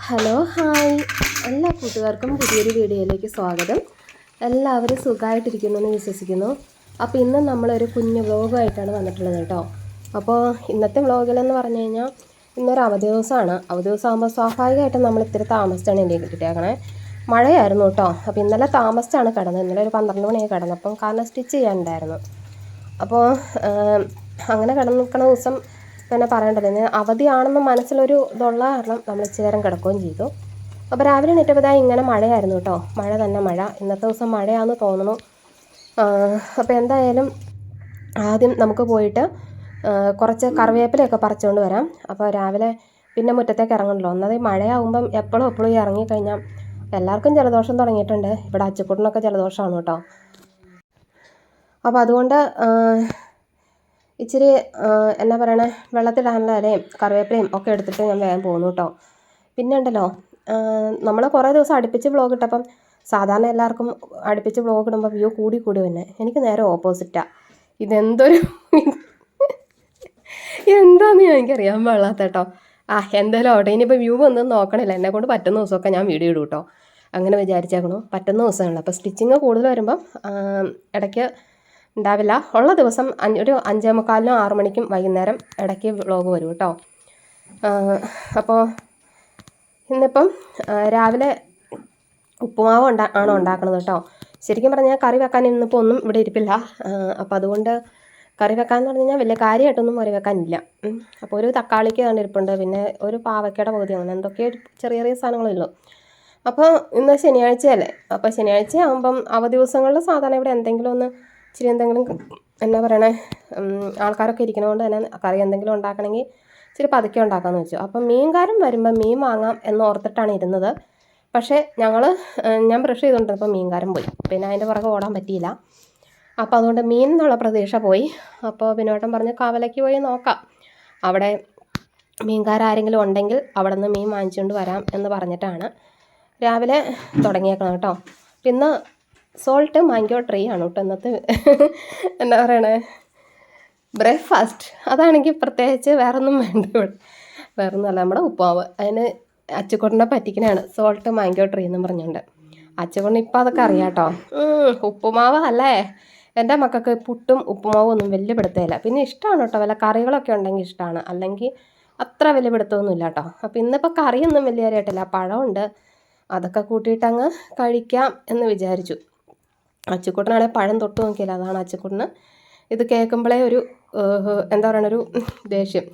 Hello hi. എല്ലാ കൂട്ടുകാർക്കും പുതിയൊരു വീഡിയോയിലേക്ക് സ്വാഗതം. എല്ലാവരും സുഖമായിട്ടിരിക്കുന്നു എന്ന് വിശ്വസിക്കുന്നു. അപ്പോൾ ഇന്ന് നമ്മളൊരു കുഞ്ഞു വ്ലോഗായിട്ടാണ് വന്നിട്ടുള്ളത് കേട്ടോ. അപ്പോൾ ഇന്നത്തെ വ്ളോഗിലെന്ന് പറഞ്ഞു കഴിഞ്ഞാൽ ഇന്നൊരു അവധി ദിവസമാണ് അവധി ദിവസം ആകുമ്പോൾ സ്വാഭാവികമായിട്ടും നമ്മൾ ഇത്തിരി താമസിച്ചാണ് എന്റെ കിട്ടിയേക്കണേ. മഴയായിരുന്നു കേട്ടോ. അപ്പോൾ ഇന്നലെ താമസിച്ചാണ് കിടന്നത്. ഇന്നലെ ഒരു പന്ത്രണ്ട് മണിയായി കിടന്നപ്പം കാരണം സ്റ്റിച്ച് ചെയ്യാനുണ്ടായിരുന്നു. അപ്പോൾ അങ്ങനെ കിടന്ന് നിൽക്കുന്ന ദിവസം പിന്നെ പറയേണ്ടത് അവധിയാണെന്ന് മനസ്സിലൊരു ഇതുള്ള കാരണം നമ്മൾ ഇച്ചിരി കിടക്കുകയും ചെയ്തു. അപ്പോൾ രാവിലെ എണീറ്റപ്പോൾ ഇങ്ങനെ മഴയായിരുന്നു കേട്ടോ. മഴ തന്നെ മഴ. ഇന്നത്തെ ദിവസം മഴയാണെന്ന് തോന്നുന്നു. അപ്പോൾ എന്തായാലും ആദ്യം നമുക്ക് പോയിട്ട് കുറച്ച് കറിവേപ്പിലയൊക്കെ പറിച്ചുകൊണ്ട് വരാം. അപ്പോൾ രാവിലെ പിന്നെ മുറ്റത്തേക്ക് ഇറങ്ങണല്ലോ ഒന്നത് മഴയാകുമ്പം എപ്പോഴും എപ്പോഴും ഇറങ്ങിക്കഴിഞ്ഞാൽ എല്ലാവർക്കും ജലദോഷം തുടങ്ങിയിട്ടുണ്ട്. ഇവിടെ അച്ചുക്കുട്ടനൊക്കെ ജലദോഷമാണ് കേട്ടോ. അപ്പോൾ അതുകൊണ്ട് ഇച്ചിരി എന്നാ പറയണേ വെള്ളത്തിടാനുള്ള ഇലയും കറിവേപ്പിലയും ഒക്കെ എടുത്തിട്ട് ഞാൻ വേഗം പോന്നു കേട്ടോ പിന്നെ ഉണ്ടല്ലോ നമ്മൾ കുറേ ദിവസം അടുപ്പിച്ച് ബ്ലോഗ് ഇട്ടപ്പം സാധാരണ എല്ലാവർക്കും അടുപ്പിച്ച് ബ്ലോഗ് ഇടുമ്പോൾ വ്യൂ കൂടി കൂടി തന്നെ എനിക്ക് നേരെ ഓപ്പോസിറ്റാണ് ഇതെന്തൊരു എന്താന്ന് എനിക്കറിയാൻ പാടില്ലാത്ത കേട്ടോ ആ എന്തായാലും അവിടെ ഇനിയിപ്പോൾ വ്യൂ ഒന്നും നോക്കണില്ല. എന്നെ കൊണ്ട് പറ്റുന്ന ദിവസമൊക്കെ ഞാൻ വീഡിയോ ഇടും കേട്ടോ അങ്ങനെ വിചാരിച്ചേക്കണു. പറ്റുന്ന ദിവസമാണല്ലോ അപ്പോൾ സ്റ്റിച്ചിങ് കൂടുതൽ വരുമ്പം ഇടയ്ക്ക് ഉണ്ടാവില്ല. ഉള്ള ദിവസം ഒരു അഞ്ചേ മുക്കാലിനും ആറു മണിക്കും വൈകുന്നേരം ഇടയ്ക്ക് വ്ളോഗ് വരും കേട്ടോ. അപ്പോൾ ഇന്നിപ്പം രാവിലെ ഉപ്പുമാവ് ഉണ്ടാ ആണോ ഉണ്ടാക്കുന്നത് കേട്ടോ. ശരിക്കും പറഞ്ഞാൽ കറി വെക്കാൻ ഇന്നിപ്പോൾ ഒന്നും ഇവിടെ ഇരിപ്പില്ല. അപ്പോൾ അതുകൊണ്ട് കറി വെക്കാന്ന് പറഞ്ഞു കഴിഞ്ഞാൽ വലിയ കാര്യമായിട്ടൊന്നും കറി വെക്കാനില്ല. അപ്പോൾ ഒരു തക്കാളിക്ക് കണ്ട് ഇരിപ്പുണ്ട്. പിന്നെ ഒരു പാവയ്ക്കയുടെ പകുതി അങ്ങനെ എന്തൊക്കെ ചെറിയ ചെറിയ സാധനങ്ങളുള്ളൂ അപ്പോൾ ഇന്ന് ശനിയാഴ്ചയല്ലേ? അപ്പോൾ ശനിയാഴ്ച ആകുമ്പം അവധി ദിവസങ്ങളിൽ സാധാരണ ഇവിടെ എന്തെങ്കിലും ഒന്ന് ഇച്ചിരി എന്തെങ്കിലും എന്നാ പറയണേ ആൾക്കാരൊക്കെ ഇരിക്കുന്നതുകൊണ്ട് തന്നെ കറി എന്തെങ്കിലും ഉണ്ടാക്കണമെങ്കിൽ ഇച്ചിരി പതുക്കെ ഉണ്ടാക്കാമെന്ന് വെച്ചു. അപ്പം മീൻകാരൻ വരുമ്പോൾ മീൻ വാങ്ങാം എന്ന് ഓർത്തിട്ടാണ് ഇരുന്നത്. പക്ഷേ ഞങ്ങൾ ഞാൻ ബ്രഷ് ചെയ്തുകൊണ്ടിരുന്നപ്പോൾ മീൻകാരൻ പോയി. പിന്നെ അതിന്റെ പുറകെ ഓടാൻ പറ്റിയില്ല. അപ്പോൾ അതുകൊണ്ട് മീൻ എന്നുള്ള പ്രതീക്ഷ പോയി. അപ്പോൾ ബിനോട്ടൻ പറഞ്ഞ് കവലയ്ക്ക് പോയി നോക്കാം. അവിടെ മീൻകാരാരെങ്കിലും ഉണ്ടെങ്കിൽ അവിടെ നിന്ന് മീൻ വാങ്ങിച്ചുകൊണ്ട് വരാം എന്ന് പറഞ്ഞിട്ടാണ്. രാവിലെ തുടങ്ങിയേക്കണം കേട്ടോ. പിന്നെ സോൾട്ട് മാങ്കോ ട്രീ ആണ് കേട്ടോ ഇന്നത്തെ എന്താ പറയണേ? ബ്രേക്ക്ഫാസ്റ്റ് അതാണെങ്കിൽ പ്രത്യേകിച്ച് വേറൊന്നും വേണ്ട ഇവിടെ. വേറൊന്നുമല്ല നമ്മുടെ ഉപ്പാവ് അതിന് അച്ചുകൊണ്ടിനെ പറ്റിക്കണാണ് സോൾട്ട് മാങ്കോ ട്രീ എന്നും പറഞ്ഞുകൊണ്ട്. അച്ചുകൊണ്ട് ഇപ്പം അതൊക്കെ അറിയാം കേട്ടോ. ഉപ്പുമാവ് അല്ലേ? എന്റെ മക്കൾക്ക് പുട്ടും ഉപ്പുമാവും ഒന്നും വലിയ പിടുത്തമില്ല പിന്നെ ഇഷ്ടമാണ് കേട്ടോ വല്ല കറികളൊക്കെ ഉണ്ടെങ്കിൽ ഇഷ്ടമാണ്. അല്ലെങ്കിൽ അത്ര വലിയ പിടുത്തമൊന്നുമില്ല കേട്ടോ. അപ്പം ഇന്നിപ്പോൾ കറിയൊന്നും വലിയ കാര്യമായിട്ടില്ല പഴമുണ്ട്. അതൊക്കെ കൂട്ടിയിട്ടങ്ങ് കഴിക്കാം എന്ന് വിചാരിച്ചു. അച്ചുക്കുട്ടനാണെങ്കിൽ പഴം തൊട്ട് നോക്കിയില്ല അതാണ് അച്ചുക്കുട്ടന്. ഇത് കേൾക്കുമ്പോഴേ ഒരു എന്താ പറയുക ഒരു ദേഷ്യം.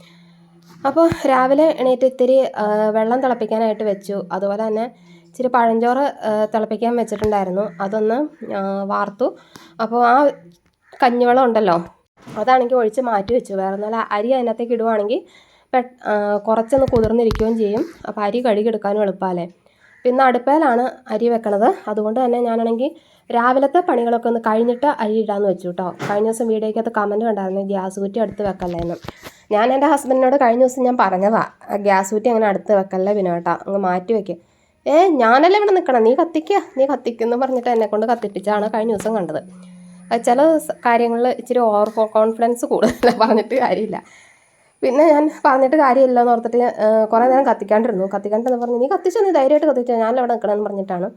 അപ്പോൾ രാവിലെ എണീറ്റ് ഇത്തിരി വെള്ളം തിളപ്പിക്കാനായിട്ട് വെച്ചു. അതുപോലെ തന്നെ ഇച്ചിരി പഴഞ്ചോറ് തിളപ്പിക്കാൻ വെച്ചിട്ടുണ്ടായിരുന്നു. അതൊന്ന് വാർത്തു. അപ്പോൾ ആ കഞ്ഞിവെള്ളം ഉണ്ടല്ലോ അതാണെങ്കിൽ ഒഴിച്ച് മാറ്റി വെച്ചു. വേറെ നല്ല അരി അതിനകത്തേക്ക് ഇടുവാണെങ്കിൽ കുറച്ചൊന്ന് കുതിർന്നിരിക്കുകയും ചെയ്യും. അപ്പോൾ അരി കഴുകിയെടുക്കാനും എളുപ്പമല്ലേ പിന്നെ അടുപ്പയിലാണ് അരി വെക്കണത്. അതുകൊണ്ട് തന്നെ ഞാനാണെങ്കിൽ രാവിലത്തെ പണികളൊക്കെ ഒന്ന് കഴിഞ്ഞിട്ട് അരി ഇടാന്ന് വെച്ചു കേട്ടോ കഴിഞ്ഞ ദിവസം വീഡിയോയ്ക്കകത്ത് കമന്റ് കണ്ടായിരുന്നു ഗ്യാസ് കുറ്റി അടുത്ത് വെക്കല്ലേന്ന് ഞാൻ എന്റെ ഹസ്ബൻഡിനോട് കഴിഞ്ഞ ദിവസം ഞാൻ പറഞ്ഞതാ ഗ്യാസ് കുറ്റി അങ്ങനെ അടുത്ത് വെക്കല്ലേ വിനോട്ടാ അങ്ങ് മാറ്റി വെക്ക്. ഏ ഞാനല്ലേ ഇവിടെ നിൽക്കണം നീ കത്തിക്കുക നീ കത്തിക്കുന്നു പറഞ്ഞിട്ട് എന്നെ കൊണ്ട് കത്തിപ്പിച്ചാണ് കഴിഞ്ഞ ദിവസം കണ്ടത്. ചില കാര്യങ്ങളിൽ ഇച്ചിരി ഓവർ കോൺഫിഡൻസ് കൂടുതൽ പറഞ്ഞിട്ട് കാര്യമില്ല. പിന്നെ ഞാൻ പറഞ്ഞിട്ട് കാര്യമില്ല എന്ന് ഓർത്തിട്ട് കുറേ നേരം കത്തിക്കാണ്ടിരുന്നു. കത്തിക്കാണ്ടെന്ന് പറഞ്ഞു നീ കത്തിച്ചോ നീ ധൈര്യമായിട്ട് ഞാനല്ലേ അവിടെ നിൽക്കണമെന്ന് പറഞ്ഞിട്ടാണ്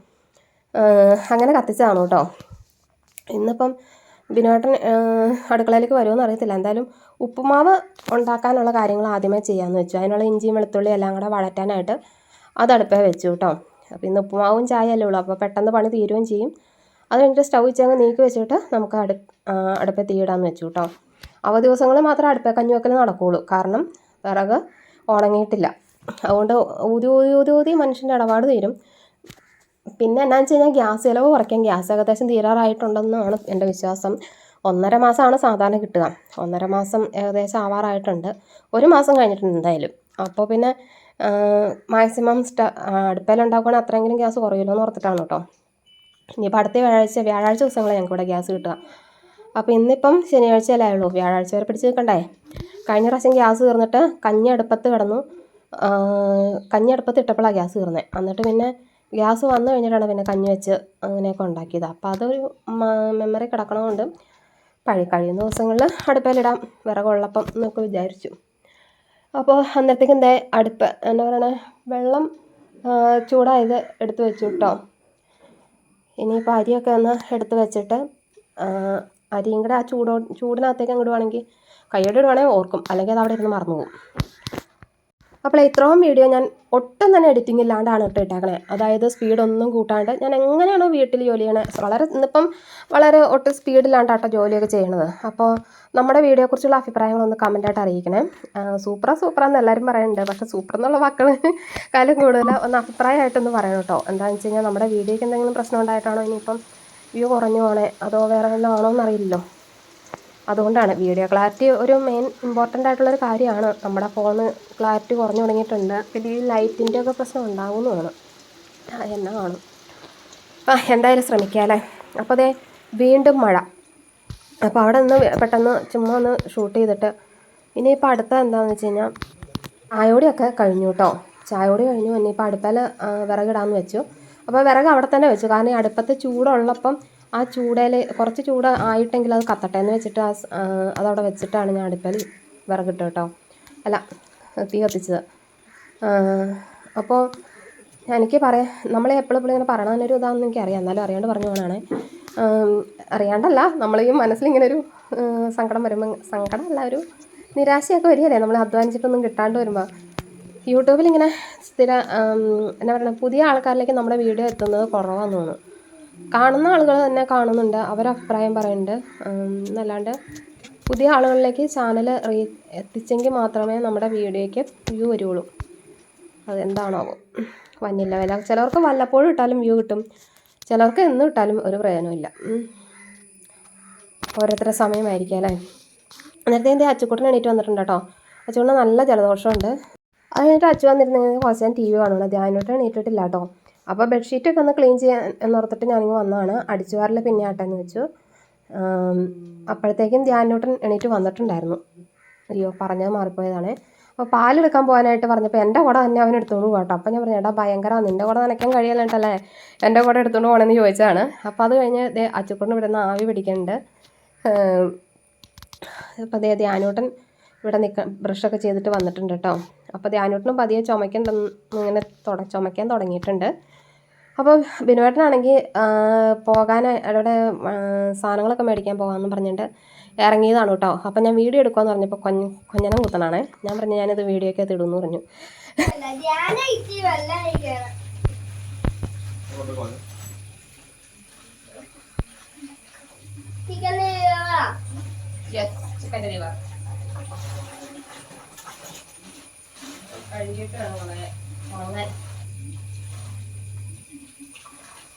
അങ്ങനെ കത്തിച്ചതാണ് കേട്ടോ. ഇന്നിപ്പം ബിനോട്ടൻ അടുക്കളയിലേക്ക് വരുമെന്ന് അറിയത്തില്ല. എന്തായാലും ഉപ്പുമാവ് ഉണ്ടാക്കാനുള്ള കാര്യങ്ങൾ ആദ്യമേ ചെയ്യാമെന്ന് വെച്ചു. അതിനുള്ള ഇഞ്ചിയും വെളുത്തുള്ളി എല്ലാം കൂടെ വഴറ്റാനായിട്ട് അത് അടുപ്പേ വെച്ചു കേട്ടോ. അപ്പോൾ ഇന്ന് ഉപ്പുമാവും ചായ അല്ലേ ഉള്ളൂ. അപ്പോൾ പെട്ടെന്ന് പണി തീരുകയും ചെയ്യും. അത് കഴിഞ്ഞിട്ട് സ്റ്റൗ വെച്ചങ്ങ് നീക്കി വെച്ചിട്ട് നമുക്ക് അടു അടുപ്പേ തീയിടാമെന്ന് വെച്ചു കേട്ടോ. അവ ദിവസങ്ങൾ മാത്രമേ അടുപ്പേ കഞ്ഞി വെക്കൽ നടക്കുകയുള്ളൂ കാരണം വിറക് ഉണങ്ങിയിട്ടില്ല. അതുകൊണ്ട് ഊതി ഊതി ഊതി ഊതി മനുഷ്യന്റെ ഇടപാട് തീരും. പിന്നെ എന്നാന്ന് വെച്ച് കഴിഞ്ഞാൽ ഗ്യാസ് ചിലവ് കുറയ്ക്കാൻ ഗ്യാസ് ഏകദേശം തീരാറായിട്ടുണ്ടെന്നാണ് എന്റെ വിശ്വാസം. ഒന്നര മാസമാണ് സാധാരണ കിട്ടുക. ഒന്നര മാസം ഏകദേശം ആവാറായിട്ടുണ്ട്. ഒരു മാസം കഴിഞ്ഞിട്ടുണ്ട് എന്തായാലും. അപ്പോൾ പിന്നെ മാക്സിമം സ്റ്റ അടുപ്പയിലുണ്ടാക്കുകയാണെങ്കിൽ അത്രയെങ്കിലും ഗ്യാസ് കുറയുമല്ലോ എന്ന് ഓർത്തിട്ടാണ് കേട്ടോ. ഇനിയിപ്പോൾ അടുത്ത വ്യാഴാഴ്ച വ്യാഴാഴ്ച ദിവസങ്ങളെ ഞങ്ങൾക്ക് ഇവിടെ ഗ്യാസ് കിട്ടുക. അപ്പോൾ ഇന്നിപ്പം ശനിയാഴ്ചയല്ലേ ഉള്ളൂ. വ്യാഴാഴ്ച വരെ പിടിച്ച് നിൽക്കണ്ടേ? കഴിഞ്ഞ പ്രാവശ്യം ഗ്യാസ് തീർന്നിട്ട് കഞ്ഞി അടുപ്പത്ത് കിടന്നു. കഞ്ഞി അടുപ്പത്ത് ഇട്ടപ്പോഴാണ് ഗ്യാസ് തീർന്നത് എന്നിട്ട് പിന്നെ ഗ്യാസ് വന്നു കഴിഞ്ഞിട്ടാണ് പിന്നെ കഞ്ഞി വെച്ച് അങ്ങനെയൊക്കെ ഉണ്ടാക്കിയത്. അപ്പോൾ അതൊരു മെമ്മറി കിടക്കണതുകൊണ്ട് പഴി കഴിയുന്ന ദിവസങ്ങളിൽ അടുപ്പയിലിടാം വിറകുള്ളപ്പം എന്നൊക്കെ വിചാരിച്ചു. അപ്പോൾ അന്നേരത്തേക്കും ദേ അടുപ്പ് എന്താ പറയണേ വെള്ളം ചൂടായത് എടുത്ത് വെച്ചു കേട്ടോ ഇനിയിപ്പോൾ അരിയൊക്കെ ഒന്ന് എടുത്ത് വെച്ചിട്ട് അരിയും കൂടെ ആ ചൂടോ ചൂടിനകത്തേക്ക് അങ്ങോട്ട് വേണമെങ്കിൽ കൈയോടെ ഇടുവാണെങ്കിൽ ഓർക്കും. അല്ലെങ്കിൽ അത് അവിടെ ഇരുന്ന് മറന്നു പോകും. അപ്പോൾ ഇത്രയും വീഡിയോ ഞാൻ ഒട്ടും തന്നെ എഡിറ്റിംഗ് ഇല്ലാണ്ടാണ് കേട്ടോ ഇട്ടേക്കണേ. അതായത് സ്പീഡൊന്നും കൂട്ടാണ്ട് ഞാൻ എങ്ങനെയാണോ വീട്ടിൽ ജോലി ചെയ്യണേ വളരെ ഇന്നിപ്പം വളരെ ഒട്ടും സ്പീഡിലാണ്ടാട്ടോ ജോലിയൊക്കെ ചെയ്യണത്. അപ്പോൾ നമ്മുടെ വീഡിയോയെക്കുറിച്ചുള്ള അഭിപ്രായങ്ങളൊന്ന് കമന്റായിട്ട് അറിയിക്കണേ. സൂപ്പറാ സൂപ്പറാന്ന് എല്ലാവരും പറയുന്നുണ്ട്. പക്ഷേ സൂപ്പർ എന്നുള്ള വാക്കുകൾ കാലം കൂടുതൽ ഒന്ന് അഭിപ്രായമായിട്ടൊന്ന് പറയണം കേട്ടോ. എന്താണെന്ന് വെച്ച് കഴിഞ്ഞാൽ നമ്മുടെ വീഡിയോയ്ക്ക് എന്തെങ്കിലും പ്രശ്നം ഉണ്ടായിട്ടാണോ ഇനിയിപ്പം വ്യൂ കുറഞ്ഞു പോണേ? അതോ വേറെ വല്ലതും ആണോ എന്നറിയില്ലല്ലോ അതുകൊണ്ടാണ് വീഡിയോ ക്ലാരിറ്റി ഒരു മെയിൻ ഇമ്പോർട്ടന്റ് ആയിട്ടുള്ളൊരു കാര്യമാണ്. നമ്മുടെ ഫോണ് ക്ലാരിറ്റി കുറഞ്ഞു തുടങ്ങിയിട്ടുണ്ട്. പിന്നെ ഈ ലൈറ്റിന്റെ ഒക്കെ പ്രശ്നം ഉണ്ടാകുന്നതാണ് എന്നാ കാണും ആ എന്തായാലും ശ്രമിക്കാം അല്ലേ? അപ്പോൾ അതെ വീണ്ടും മഴ. അപ്പോൾ അവിടെ നിന്ന് പെട്ടെന്ന് ചുമ്മാ ഒന്ന് ഷൂട്ട് ചെയ്തിട്ട് ഇനി ഇനിയിപ്പോൾ അടുത്ത എന്താണെന്ന് വെച്ച് കഴിഞ്ഞാൽ ചായയോടെയൊക്കെ കഴിഞ്ഞു കേട്ടോ ചായോടി കഴിഞ്ഞു. ഇനിയിപ്പോൾ അടുപ്പിൽ വിറകിടാമെന്ന് വെച്ചു. അപ്പോൾ വിറക് അവിടെ തന്നെ വെച്ചു. കാരണം ഈ അടുപ്പത്ത് ചൂടുള്ളപ്പം ആ ചൂടയിൽ കുറച്ച് ചൂട് ആയിട്ടെങ്കിൽ അത് കത്തട്ടെ എന്ന് വെച്ചിട്ട് ആ അതവിടെ വെച്ചിട്ടാണ് ഞാൻ അടുപ്പിൽ വിറകിട്ട് കേട്ടോ അല്ല തീ കത്തിച്ചത്. അപ്പോൾ എനിക്ക് പറയാം നമ്മളെ എപ്പോഴും എപ്പോഴും ഇങ്ങനെ പറയണമെന്നൊരു ഇതാണെന്ന് എനിക്കറിയാം. എന്നാലും അറിയാണ്ട് പറഞ്ഞു പോകണാണ് അറിയാണ്ടല്ല മനസ്സിൽ ഇങ്ങനെ ഒരു സങ്കടം വരുമ്പോൾ സങ്കടം അല്ല ഒരു നിരാശയൊക്കെ വരികയല്ലേ? നമ്മൾ അധ്വാനിച്ചിട്ടൊന്നും കിട്ടാണ്ട് വരുമ്പോൾ യൂട്യൂബിൽ ഇങ്ങനെ സ്ഥിര എന്നാ പറയുക പുതിയ ആൾക്കാരിലേക്ക് നമ്മുടെ വീഡിയോ എത്തുന്നത് കുറവാണെന്ന് തോന്നുന്നു. കാണുന്ന ആളുകൾ തന്നെ കാണുന്നുണ്ട്. അവരഭിപ്രായം പറയുന്നുണ്ട്. എന്നല്ലാണ്ട് പുതിയ ആളുകളിലേക്ക് ചാനൽ റീ എത്തിച്ചെങ്കിൽ മാത്രമേ നമ്മുടെ വീഡിയോയ്ക്ക് വ്യൂ വരുള്ളൂ. അതെന്താണാവോ. വന്നില്ല. വില ചിലവർക്ക് വല്ലപ്പോഴും ഇട്ടാലും വ്യൂ കിട്ടും. ചിലർക്ക് എന്ന് ഇട്ടാലും ഒരു പ്രയോജനമില്ല. ഓരോരുത്തരുടെ സമയമായിരിക്കും അല്ലേ? നേരത്തെ എന്റെ അച്ചുക്കുട്ടൻ എണീറ്റ് വന്നിട്ടുണ്ട് കേട്ടോ. അച്ചുക്കുട്ടൻ നല്ല ജലദോഷമുണ്ട്. അത് കഴിഞ്ഞിട്ട് അച്ചു വന്നിരുന്നെങ്കിൽ കുറച്ച് ഞാൻ ടി വി കാണുള്ളൂ. ധ്യാനോട്ട് എണീറ്റിട്ടില്ല കേട്ടോ. അപ്പോൾ ബെഡ്ഷീറ്റൊക്കെ ഒന്ന് ക്ലീൻ ചെയ്യാൻ എന്നോർത്തിട്ട് ഞാനിങ്ങ് വന്നതാണ്. അടിച്ചു വാരൽ പിന്നെ ആട്ടെന്ന് വെച്ചു. അപ്പോഴത്തേക്കും ധ്യാനോട്ടൻ എണീറ്റ് വന്നിട്ടുണ്ടായിരുന്നു. അയ്യോ പറഞ്ഞത് മാറിപ്പോയതാണ്. അപ്പോൾ പാലെടുക്കാൻ പോകാനായിട്ട് പറഞ്ഞപ്പോൾ എന്റെ കൂടെ തന്നെ അവൻ എടുത്തോണ്ട് പോകട്ടോ കേട്ടോ അപ്പോൾ ഞാൻ പറഞ്ഞു എടാ ഭയങ്കര നിന്റെ കൂടെ നനയ്ക്കാൻ കഴിയല്ലേട്ടല്ലേ എന്റെ കൂടെ എടുത്തോണ്ട് പോകണമെന്ന് ചോദിച്ചതാണ്. അപ്പോൾ അത് കഴിഞ്ഞ് ദേ അച്ചുക്കുട്ടൻ ഇവിടെ നിന്ന് ആവി പിടിക്കുന്നുണ്ട്. അപ്പോൾ അതേ ധ്യാനൂട്ടൻ ഇവിടെ നിൽക്ക ബ്രഷൊക്കെ ചെയ്തിട്ട് വന്നിട്ടുണ്ട് കേട്ടോ അപ്പോൾ ധ്യാനോട്ടിനും പതിയെ ചുമയ്ക്കാൻ തന്ന് ഇങ്ങനെ തുട ചുമയ്ക്കാൻ തുടങ്ങിയിട്ടുണ്ട്. അപ്പോൾ ബിനുവേട്ടനാണെങ്കിൽ പോകാൻ അവിടെ സാധനങ്ങളൊക്കെ മേടിക്കാൻ പോകാമെന്ന് പറഞ്ഞിട്ട് ഇറങ്ങിയതാണ് കേട്ടോ അപ്പോൾ ഞാൻ വീഡിയോ എടുക്കുമെന്ന് പറഞ്ഞപ്പോൾ കൊഞ്ഞ കൊഞ്ഞനം കുത്തണാണ് ഞാൻ പറഞ്ഞു ഞാനിത് വീഡിയോയ്ക്ക് ഇടുമെന്ന് പറഞ്ഞു. ചിക്കൻ ചിക്കൻ ചിക്കന്റെ ലിവർ കഴുകിയിട്ട് വേണം ഉണങ്ങാൻ ഉണങ്ങാൻ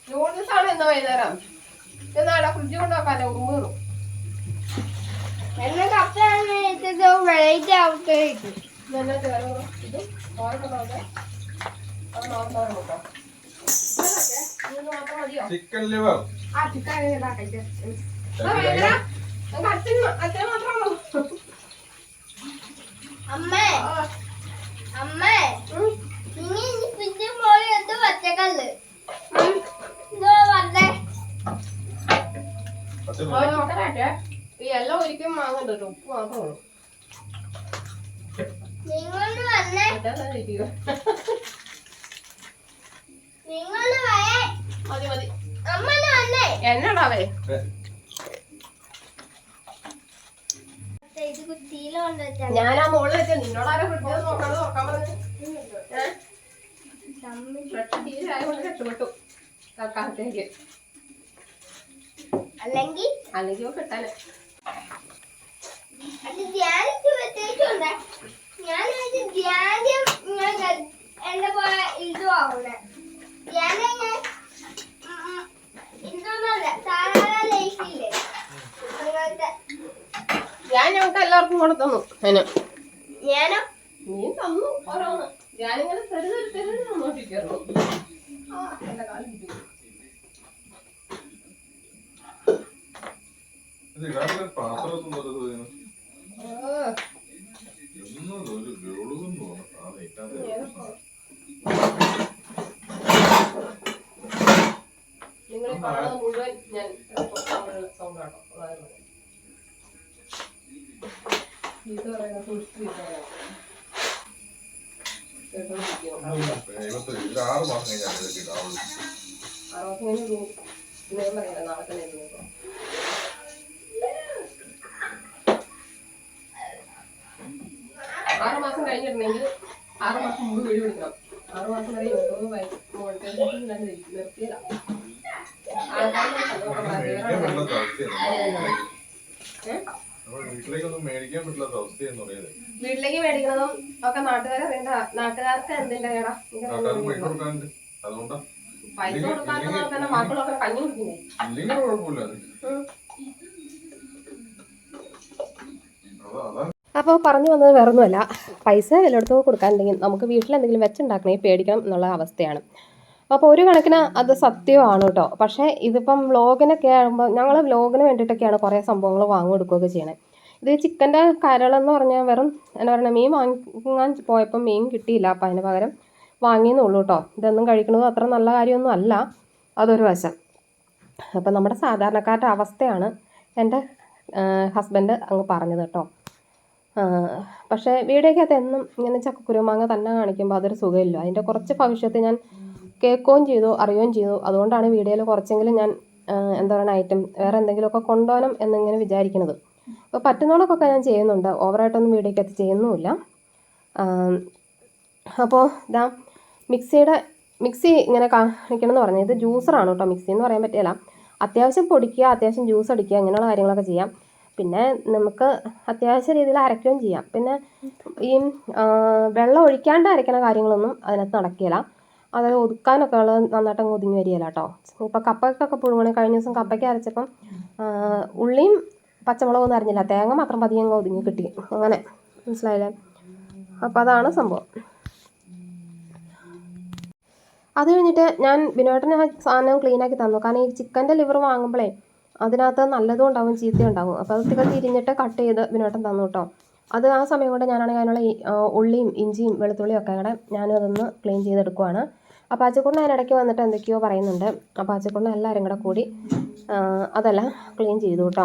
നൂഡിൽസ് ആണ് ഇന്ന് വൈകുന്നേരം. ഇത് നാളെ ഫ്രിഡ്ജ് കൊണ്ട് വെക്കാല്ലോ ഉറുമ്പ് എന്നെ കപ്പയാണ് ഇട്ടത് വെറൈറ്റി ആവട്ടെ. ഇതെന്നാ ചേർന്ന് ഇത് നോക്കാം അത് നോക്കാം നോക്കാം ഇത് ചിക്കൻ ലിവർ ആ ചിക്കൻ അച്ഛൻ അച്ഛൻ മാത്രമേ ഉള്ളൂ. അമ്മേ. അമ്മേ. ഇനി പിന്നെ പോയി എന്ത് പച്ചക്കല്ല് വന്നേ. എല്ലാം ഒരിക്കലും വാങ്ങണ്ട ഉപ്പ് മാത്രമേ ഉള്ളൂ. നിങ്ങളൊന്ന് വന്നേ. നിങ്ങളൊന്ന് വരേ. മതി മതി. അമ്മന്ന് വന്നേ. എന്നാടാവേ ഇത് കുത്തിയിലുണ്ട് ഞാൻ ആ മോൾ വെച്ച. നിന്നോടാരെ ഫ്രിഡ്ജ് നോക്കാതെ നോക്കാൻ പറഞ്ഞു ഏഹ് ഫ്രഷ് തീരെ ആയതുകൊണ്ട് രക്ഷപ്പെട്ടു. തൽക്കാലത്തേക്ക് അല്ലെങ്കിൽ? അല്ലെങ്കിൽ കിട്ടാന്. അത് ധ്യാനിച്ച് ഞാൻ ഇത് ധ്യാനം ഇങ്ങനെ എന്റെ പോലെ ഇതുവാവിടെ. ധ്യാനം ഞാൻ ഉം, ഉം, ഇതൊന്നുമല്ല. സാധാരണ ലൈഫില്ലേ അങ്ങനത്തെ ഞാൻ ഞങ്ങൾക്ക് എല്ലാവർക്കും കൂടെ തന്നു. അതിന്. ഞാനോ? നീ തന്നു ഓരോന്ന് ഞാനിങ്ങനെ തരുന്ന നീറ്റാതെ നിങ്ങൾ കാണാൻ കാണുന്നത് മുഴുവൻ ഞാൻ സൗണ്ട് ആട്ടോ അതായത് ഇത് പറയുന്നത് പുഷ്ടി ഇത് ആറ് മാസം കഴിഞ്ഞാൽ ഇതൊക്കെ ഇടാവുള്ളൂ ആറ് രൂപ നാളെ തന്നെ ഇരുന്നേക്കോ. ആറ് മാസം കഴിഞ്ഞിട്ടുണ്ടെങ്കിൽ ആറ് മാസം മുമ്പ് വീട് വിളിക്കണം ആറ് മാസം വരെ യൂട്യൂബ് വയസ്സ് ഞാൻ നിർത്തിയില്ല ആൾക്കാർക്ക് വീട്ടിലേക്കൊന്നും മേടിക്കാൻ പറ്റില്ലാത്ത അവസ്ഥയെന്ന് പറയുന്നത്. വീട്ടിലേക്ക് മേടിക്കണതും ഒക്കെ നാട്ടുകാരെ അറിയണ്ട. നാട്ടുകാർക്ക് എന്തിന്റെ കേടാ? പൈസ കൊടുക്കാനുണ്ട്. അതുകൊണ്ടാ. പൈസ കൊടുക്കാത്ത മക്കളൊക്കെ കഞ്ഞി കുടിക്കുന്നേ ഇല്ലെങ്കിൽ കുഴപ്പമില്ല. അത് ഉം. അതാ അതാ. അപ്പോൾ പറഞ്ഞു വന്നത് വേറൊന്നുമല്ല. പൈസ എല്ലായിടത്തും കൊടുക്കാനുണ്ടെങ്കിൽ നമുക്ക് വീട്ടിൽ വീട്ടിലെന്തെങ്കിലും വെച്ചുണ്ടാക്കണേ പേടിക്കണം എന്നുള്ള അവസ്ഥയാണ്. അപ്പോൾ ഒരു കണക്കിന് അത് സത്യമാണ് കേട്ടോ. പക്ഷേ ഇതിപ്പം വ്ലോഗിനൊക്കെ ആകുമ്പോൾ ഞങ്ങൾ വ്ലോഗിന് വേണ്ടിയിട്ടൊക്കെയാണ് കുറേ സംഭവങ്ങൾ വാങ്ങിയെടുക്കുകയൊക്കെ ചെയ്യണേ. ഇത് ചിക്കന്റെ കരളെന്ന് പറഞ്ഞാൽ വെറും എന്താ പറയുക മീൻ വാങ്ങാൻ പോയപ്പോൾ മീൻ കിട്ടിയില്ല. അപ്പം അതിന് പകരം വാങ്ങിയെന്നുള്ളൂ കേട്ടോ. ഇതൊന്നും കഴിക്കുന്നത് അത്ര നല്ല കാര്യമൊന്നും അല്ല. അതൊരു വശം. അപ്പം നമ്മുടെ സാധാരണക്കാരുടെ അവസ്ഥയാണ് എന്റെ ഹസ്ബൻഡ് അങ്ങ് പറഞ്ഞത് കേട്ടോ. പക്ഷേ വീഡിയോക്കകത്ത് എന്നും ഇങ്ങനെ ചക്കക്കുരുമാങ്ങ തന്നെ കാണിക്കുമ്പോൾ അതൊരു സുഖമില്ല. അതിന്റെ കുറച്ച് ഭവിഷ്യത്ത് ഞാൻ കേൾക്കുകയും ചെയ്തു അറിയുകയും ചെയ്തു. അതുകൊണ്ടാണ് വീഡിയോയിൽ കുറച്ചെങ്കിലും ഞാൻ എന്താ പറയുക ഐറ്റം വേറെ എന്തെങ്കിലുമൊക്കെ കൊണ്ടുപോകണം എന്നിങ്ങനെ വിചാരിക്കുന്നത് അപ്പോൾ പറ്റുന്നോളൊക്കെ ഞാൻ ചെയ്യുന്നുണ്ട്. ഓവറായിട്ടൊന്നും വീഡിയോക്കകത്ത് ചെയ്യുന്നുമില്ല. അപ്പോൾ ഇതാ മിക്സിയുടെ മിക്സി ഇങ്ങനെ കാണിക്കണം എന്ന് പറഞ്ഞത് ഇത് ജ്യൂസറാണ് കേട്ടോ മിക്സി എന്ന് പറയാൻ പറ്റില്ല. അത്യാവശ്യം പൊടിക്കുക അത്യാവശ്യം ജ്യൂസ് അടിക്കുക അങ്ങനെയുള്ള കാര്യങ്ങളൊക്കെ ചെയ്യാം. പിന്നെ നമുക്ക് അത്യാവശ്യ രീതിയിൽ അരയ്ക്കുകയും ചെയ്യാം. പിന്നെ ഈ വെള്ളം ഒഴിക്കാണ്ട് അരയ്ക്കണ കാര്യങ്ങളൊന്നും അതിനകത്ത് നടക്കില്ല അതായത് ഒതുക്കാനൊക്കെ ഉള്ളത് നന്നായിട്ട് അങ്ങ് ഒതുങ്ങി വരികയില്ല കേട്ടോ. ഇപ്പോൾ കപ്പയ്ക്കൊക്കെ പുഴുങ്ങണ കഴിഞ്ഞ ദിവസം കപ്പയ്ക്ക് അരച്ചപ്പം ഉള്ളിയും പച്ചമുളകൊന്നും അറിഞ്ഞില്ല തേങ്ങ മാത്രം പതിയെ അങ്ങ് ഒതുങ്ങി കിട്ടി. അങ്ങനെ. മനസ്സിലായില്ലേ? അപ്പോൾ അതാണ് സംഭവം. അത് കഴിഞ്ഞിട്ട് ഞാൻ ബിനോട്ടിന് ആ സാധനം ക്ലീനാക്കി തന്നു. കാരണം ഈ ചിക്കന്റെ ലിവർ വാങ്ങുമ്പോഴേ അതിനകത്ത് നല്ലതും ഉണ്ടാവും ചീത്തയും ഉണ്ടാവും. അപ്പോൾ അത് തിക തിരിഞ്ഞിട്ട് കട്ട് ചെയ്ത് ബിനോട്ടൻ തന്നു കേട്ടോ. അത് ആ സമയം കൊണ്ട് ഞാനാണെങ്കിൽ അതിനുള്ള ഉള്ളിയും ഇഞ്ചിയും വെളുത്തുള്ളിയും ഒക്കെ കൂടെ ഞാനതൊന്ന് ക്ലീൻ ചെയ്തെടുക്കുവാണ്. അപ്പോൾ അച്ചക്കുണ്ണ അതിനിടയ്ക്ക് വന്നിട്ട് എന്തൊക്കെയോ പറയുന്നുണ്ട്. അപ്പോൾ അച്ചക്കുണ്ണ എല്ലാവരും കൂടെ കൂടി അതെല്ലാം ക്ലീൻ ചെയ്തു കേട്ടോ.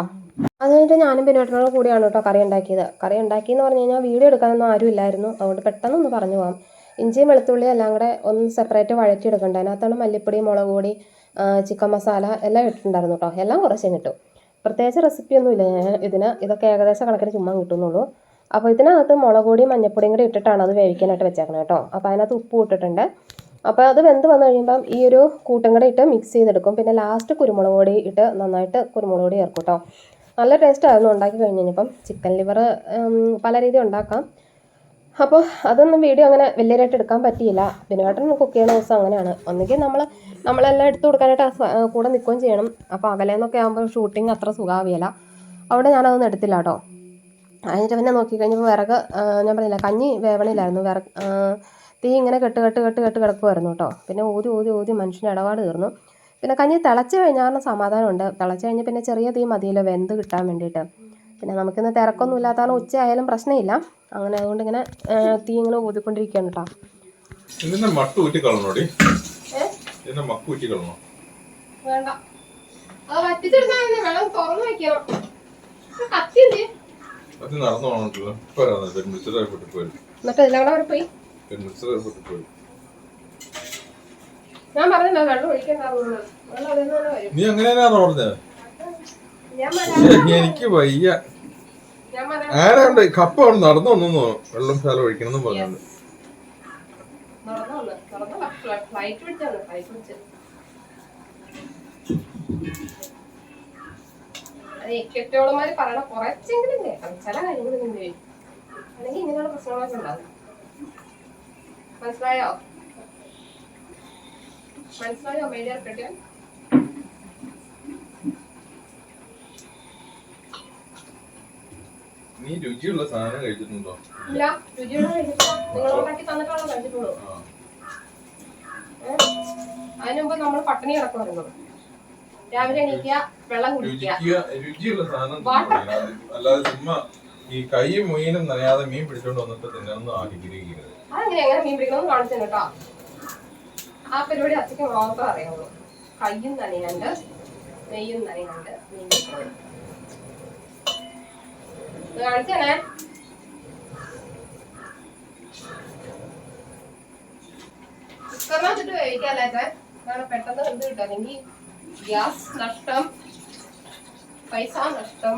അത് കഴിഞ്ഞിട്ട് ഞാനും പിന്നോട്ടിനോട് കൂടിയാണ് കേട്ടോ കറി ഉണ്ടാക്കിയത്. കറി ഉണ്ടാക്കിയെന്ന് പറഞ്ഞു കഴിഞ്ഞാൽ വീഡിയോ എടുക്കാനൊന്നും ആരും ഇല്ലായിരുന്നു. അതുകൊണ്ട് പെട്ടെന്നൊന്ന് പറഞ്ഞു പോകാം ഇഞ്ചിയും വെളുത്തുള്ളിയും എല്ലാം കൂടെ ഒന്ന് സെപ്പറേറ്റ് വഴറ്റിയെടുക്കണ്ട അതിനകത്താണ് മല്ലിപ്പൊടി മുളക് പൊടി ചിക്കൻ മസാല എല്ലാം ഇട്ടിട്ടുണ്ടായിരുന്നു കേട്ടോ. എല്ലാം കുറച്ച് കിട്ടും പ്രത്യേകിച്ച് ഒന്നുമില്ല ഞാൻ ഇതിന് ഇതൊക്കെ ഏകദേശം കണക്കിന് ചുമ്മാ കിട്ടുന്നുള്ളൂ. അപ്പോൾ ഇതിനകത്ത് മുളക് പൊടിയും മഞ്ഞപ്പൊടിയും കൂടി ഇട്ടിട്ടാണ് അത് വേവിക്കാനായിട്ട് വെച്ചേക്കണം കേട്ടോ. അപ്പോൾ അതിനകത്ത് ഉപ്പ് ഇട്ടിട്ടുണ്ട്. അപ്പോൾ അത് വെന്ത് വന്നു കഴിയുമ്പം ഈ ഒരു കൂട്ടും കൂടെ ഇട്ട് മിക്സ് ചെയ്തെടുക്കും. പിന്നെ ലാസ്റ്റ് കുരുമുളക് പൊടി ഇട്ട് നന്നായിട്ട് കുരുമുളക് പൊടി ചേർക്കും കേട്ടോ നല്ല ടേസ്റ്റ് ആയിരുന്നു ഉണ്ടാക്കി കഴിഞ്ഞ് കഴിഞ്ഞപ്പം. ചിക്കൻ ലിവർ പല രീതി ഉണ്ടാക്കാം. അപ്പോൾ അതൊന്നും വീഡിയോ അങ്ങനെ വലിയതായിട്ട് എടുക്കാൻ പറ്റിയില്ല. ബിനുവേട്ടൻ കുക്ക് ചെയ്യുന്ന ദിവസം അങ്ങനെയാണ്. ഒന്നുകിൽ നമ്മൾ നമ്മളെല്ലാം എടുത്തു കൊടുക്കാനായിട്ട് കൂടെ നിൽക്കുകയും ചെയ്യണം. അപ്പോൾ അകലേന്നൊക്കെ ആകുമ്പോൾ ഷൂട്ടിംഗ് അത്ര സുഖാവിയല്ല. അവിടെ ഞാനതൊന്നും എടുത്തില്ല കേട്ടോ അതിന്റെ പിന്നെ നോക്കിക്കഴിഞ്ഞപ്പോൾ വിറക് ഞാൻ പറഞ്ഞില്ല കഞ്ഞി വേവണില്ലായിരുന്നു. വിറക് തീ ഇങ്ങനെ കെട്ട് കെട്ട് കെട്ട് കെട്ട് കിടക്കുമായിരുന്നു കേട്ടോ. പിന്നെ ഊതി ഊതി ഊതി മനുഷ്യന് ഇടപാട് തീർന്നു. പിന്നെ കഞ്ഞി തിളച്ച് കഴിഞ്ഞാൽ സമാധാനമുണ്ട്. തിളച്ച് കഴിഞ്ഞ് പിന്നെ ചെറിയ തീ മതിയല്ലോ വെന്ത് കിട്ടാൻ വേണ്ടിയിട്ട്. പിന്നെ നമുക്കിന്ന് തിരക്കൊന്നും ഇല്ലാത്തതാണ് ഉച്ചയായാലും ഉച്ച ആയാലും പ്രശ്നമില്ല. അങ്ങനെ അതുകൊണ്ട് ഇങ്ങനെ തീ ഇങ്ങനെ ഊതിക്കൊണ്ടിരിക്കുകയാണ് കേട്ടോ. ഇതിന്റെ മട്ട് ഊറ്റി കളണോടി? ഇതിന്റെ മക്ക് ഊറ്റി കളണോ വേണ്ട. അത് വെള്ളം തുറന്നു വെക്കണം. കത്തി നടന്നു എന്നിട്ട് ഏർപ്പെട്ട് പോയി. ഞാൻ പറഞ്ഞല്ലോ വെള്ളം ഒഴിക്കണ്ടാവുള്ളൂ വെള്ളം അതിൽ നിന്ന് വരും. നീ അങ്ങനെയാണോ പറഞ്ഞത് എനിക്ക് വയ്യ. ഞാൻ പറയാം ആരാണ്ട് കപ്പ അവിടെ നടന്നു വന്നു വെള്ളം ശാല ഒഴിക്കണം പറഞ്ഞു. പറയണ. കുറച്ചെങ്കിലും ചില അല്ലെങ്കിൽ ഇങ്ങനെയുള്ള പ്രശ്നങ്ങളൊക്കെ ഉണ്ടാവും മനസ്സിലായോ? മനസ്സിലായോ കെട്ടിയാൽ നീ രുചിയുള്ള സാധനം കഴിച്ചിട്ടുണ്ടോ? ഇല്ല രുചിയുള്ള കഴിച്ചിട്ടില്ല. നിങ്ങൾ ഉണ്ടാക്കി തന്നിട്ടാണോ കഴിച്ചിട്ടുള്ളൂ? ഏ? നമ്മൾ പട്ടിണി കിടക്കുമായിരുന്നു രാവിലെ എണീക്കുക വെള്ളം കുടിക്കുക. രുചിയുള്ള സാധനം. അല്ലാതെ ചുമ്മാ ഈ കൈയും മൊയിനും നനയാതെ മീൻ പിടിച്ചോണ്ട് വന്നിട്ട് തിന്നണമെന്ന് ആഗ്രഹിക്കരുത്. അതെങ്ങനെ എങ്ങനെ മീൻ പിടിക്കണമെന്ന് കാണിച്ചു കേട്ടോ. ആ പരിപാടി അച്ഛക്ക് മാത്രമേ അറിയുള്ളൂ. കയ്യും നനയാണ്ട് നെയ്യും നനയാണ്ട് മീൻ കാണിച്ചേണേ കുക്കറിനെ വെച്ചിട്ട് വേവിക്കാല്ലേ കാരണം പെട്ടെന്ന് എന്ത് കിട്ടും അല്ലെങ്കിൽ ഗ്യാസ് നഷ്ടം പൈസ നഷ്ടം.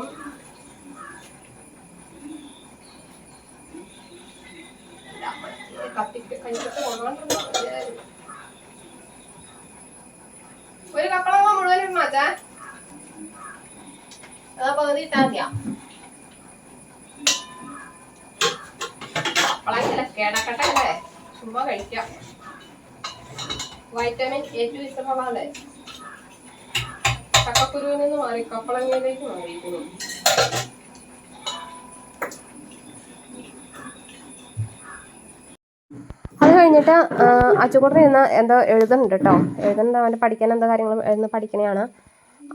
കത്തിക്ക്. കഞ്ഞിക്കത്ത് കൊണ്ടുകൊണ്ടിരുന്നോ ഒരു കപ്പളങ്ങ മുഴുവൻ ഇടണോ അച്ഛാ? അതാ പകുതി ഇട്ടാ മതിയാ കപ്പളങ്ങല്ല കേടക്കട്ടെ ചുമ്മാ കഴിക്കാം. വൈറ്റമിൻ എ ടു ഇഷ്ടമുള്ളതല്ലേ ചക്കക്കുരുവിൽ നിന്ന് മാറി കപ്പളങ്ങയിലേക്ക് മാറിയിരിക്കുന്നു അത് കഴിഞ്ഞിട്ട് അച്ചുകൂട്ടർ ഇന്ന് എന്തോ എഴുതുന്നുണ്ട് കേട്ടോ. എഴുതുന്നുണ്ട് അവന്റെ പഠിക്കാൻ എന്തോ കാര്യങ്ങൾ എഴുതുന്ന പഠിക്കണയാണ്.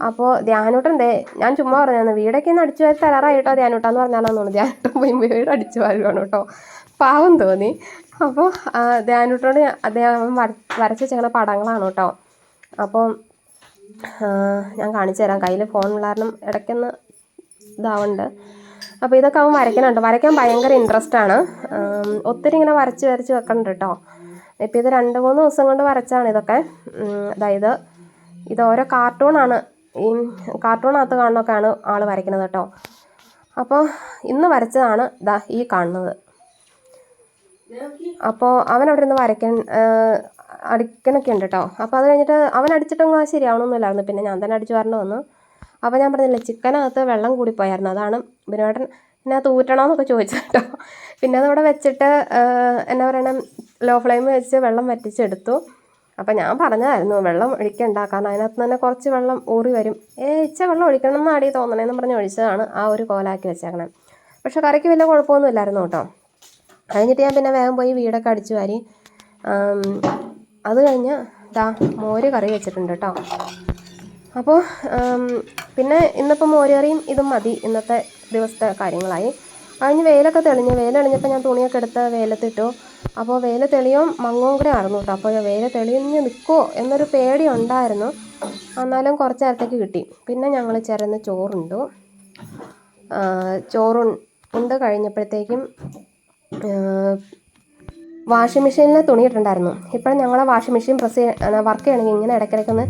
അപ്പോൾ ധ്യാനൂട്ടൻ ദേ ഞാൻ ചുമ്മാ പറഞ്ഞായിരുന്നു വീടൊക്കെ ഒന്ന് അടിച്ചു വാരി തരാറായിട്ടോ ധ്യാനൂട്ടാന്ന് പറഞ്ഞാലോന്ന് തോന്നുന്നു. പോയി വീട് അടിച്ചു വരുവാണ് കേട്ടോ. പാവം തോന്നി. അപ്പോൾ ധ്യാനൂട്ടനോട് ഞാൻ- അദ്ദേഹം വര വരച്ച് വെച്ചേക്കുന്ന പടങ്ങളാണ് കേട്ടോ. അപ്പോൾ ഞാൻ കാണിച്ചു തരാം. കയ്യിൽ ഫോൺ കാരണം ഇടയ്ക്കൊന്ന് ഇതാവുന്നുണ്ട് അപ്പോൾ ഇതൊക്കെ അവൻ വരയ്ക്കുന്നുണ്ട്. വരയ്ക്കാൻ ഭയങ്കര ഇൻട്രസ്റ്റ് ആണ്. ഒത്തിരി ഇങ്ങനെ വരച്ച് വരച്ച് വെക്കണ്ട കേട്ടോ ഇപ്പോൾ ഇത് രണ്ട് മൂന്ന് ദിവസം കൊണ്ട് വരച്ചാണ് ഇതൊക്കെ. അതായത് ഇത് ഓരോ കാർട്ടൂണാണ് ഈ കാർട്ടൂണകത്ത് കാണുന്നൊക്കെയാണ് ആൾ വരയ്ക്കുന്നത് കേട്ടോ അപ്പോൾ ഇന്ന് വരച്ചതാണ് ദാ ഈ കാണുന്നത്. അപ്പോൾ അവൻ അവിടെ നിന്ന് വരയ്ക്കാൻ അടിക്കണൊക്കെ ഉണ്ട് കേട്ടോ അപ്പോൾ അത് കഴിഞ്ഞിട്ട് അവൻ അടിച്ചിട്ടൊന്നും ശരിയാവണമെന്നില്ലായിരുന്നു പിന്നെ ഞാൻ തന്നെ അടിച്ചു വരണം വന്നു അപ്പോൾ ഞാൻ പറഞ്ഞില്ലേ ചിക്കനകത്ത് വെള്ളം കൂടിപ്പോയായിരുന്നു. അതാണ് ബിനുവേട്ടൻ അത് ഊറ്റണമെന്നൊക്കെ ചോദിച്ചു കേട്ടോ പിന്നെ അതവിടെ വെച്ചിട്ട് എന്നാ പറയണം ലോ ഫ്ലെയിം വെച്ച് വെള്ളം വറ്റിച്ചെടുത്തു. അപ്പോൾ ഞാൻ പറഞ്ഞതായിരുന്നു വെള്ളം ഒഴിക്കണ്ട കാരണം അതിനകത്ത് തന്നെ കുറച്ച് വെള്ളം ഊറി വരും. ഏ ഇച്ച വെള്ളം ഒഴിക്കണം എന്നാടി തോന്നണേന്ന് പറഞ്ഞ് ഒഴിച്ചതാണ് ആ ഒരു കോലാക്കി വെച്ചേക്കണം. പക്ഷേ കറിക്ക് വലിയ കുഴപ്പമൊന്നുമില്ലായിരുന്നു കേട്ടോ. കഴിഞ്ഞിട്ട് ഞാൻ പിന്നെ വേഗം പോയി വീടൊക്കെ അടിച്ചു വാരി. അത് കഴിഞ്ഞ് ദാ മോര് കറി വെച്ചിട്ടുണ്ട് കേട്ടോ. അപ്പോൾ പിന്നെ ഇന്നിപ്പോൾ മോരേറിയും ഇതും മതി ഇന്നത്തെ ദിവസത്തെ കാര്യങ്ങളായി. അതിന് വെയിലൊക്കെ തെളിഞ്ഞു. വേല തെളിഞ്ഞപ്പോൾ ഞാൻ തുണിയൊക്കെ എടുത്ത് വെയിലത്തിട്ടു. അപ്പോൾ വെയിൽ തെളിയും മങ്ങവും കൂടെ ആയിരുന്നു കേട്ടോ അപ്പോൾ വെയിൽ തെളിഞ്ഞ് നിൽക്കുമോ എന്നൊരു പേടി ഉണ്ടായിരുന്നു. എന്നാലും കുറച്ച് നേരത്തേക്ക് കിട്ടി. പിന്നെ ഞങ്ങൾ ചേർന്ന് ചോറുണ്ടു. ചോറു ഉണ്ട് കഴിഞ്ഞപ്പോഴത്തേക്കും വാഷിംഗ് മെഷീനിൽ തുണി ഇട്ടിട്ടുണ്ടായിരുന്നു. ഇപ്പോഴും ഞങ്ങളെ വാഷിംഗ് മെഷീൻ പ്രസ് വർക്ക് ചെയ്യണമെങ്കിൽ ഇങ്ങനെ ഇടയ്ക്കിടയ്ക്കൊന്ന്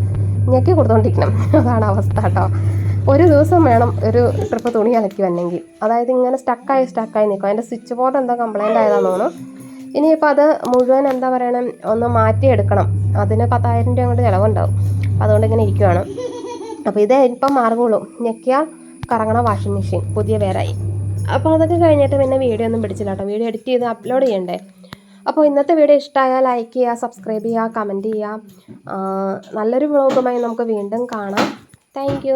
ഞെക്കി കൊടുത്തോണ്ടിരിക്കണം. അതാണ് അവസ്ഥ കേട്ടോ ഒരു ദിവസം വേണം ഒരു ട്രിപ്പ് തുണി അലക്കി വന്നെങ്കിൽ. അതായത് ഇങ്ങനെ സ്റ്റക്കായി സ്റ്റക്കായി നിൽക്കും അതിന്റെ സ്വിച്ച് ബോർഡ് എന്തോ കംപ്ലൈന്റ് ആയതാണെന്ന് തോന്നുന്നു. ഇനിയിപ്പോൾ അത് മുഴുവൻ എന്താ പറയണം ഒന്ന് മാറ്റിയെടുക്കണം അതിന് പത്തായിരം രൂപ കൊണ്ട് ചിലവുണ്ടാവും. അതുകൊണ്ട് ഇങ്ങനെ ഇരിക്കുവാണ്. അപ്പോൾ ഇതേ ഇപ്പം മാർഗമുള്ളൂ ഞെക്കിയാൽ കറങ്ങണ വാഷിംഗ് മെഷീൻ പുതിയ പേരായി അപ്പോൾ അതൊക്കെ കഴിഞ്ഞിട്ട് പിന്നെ വീഡിയോ ഒന്നും പിടിച്ചില്ല കേട്ടോ വീഡിയോ എഡിറ്റ് ചെയ്ത് അപ്ലോഡ് ചെയ്യണ്ടേ? അപ്പോൾ ഇന്നത്തെ വീഡിയോ ഇഷ്ടമായാൽ ലൈക്ക് ചെയ്യുക സബ്സ്ക്രൈബ് ചെയ്യുക കമന്റ് ചെയ്യുക. നല്ലൊരു വ്ളോഗുമായി നമുക്ക് വീണ്ടും കാണാം. താങ്ക്